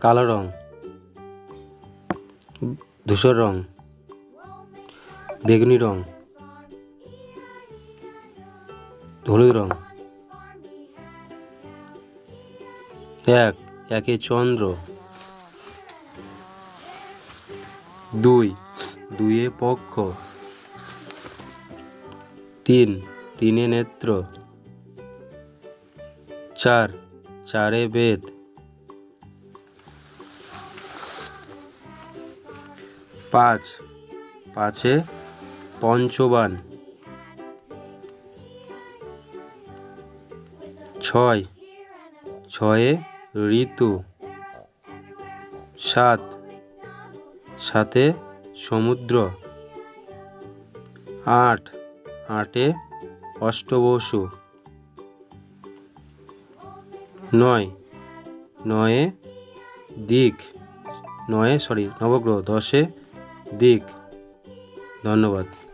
কালো রং, ধূসর রং, বেগুনি রং, হলুদ রং। এক, একে চন্দ্র। দুই, দুইয়ে পক্ষ। তিন, তিনে নেত্র। চার, চারে বেদ। পাঁচ, পাঁচে পঞ্চবান। ছয়, ছয়ে ঋতু। সাত, সাতে সমুদ্র। আট, আটে অষ্টবসু। নয়, নয়ে দিক। নয়ে, সরি, নবগ্রহ, দশে দিক। ধন্যবাদ।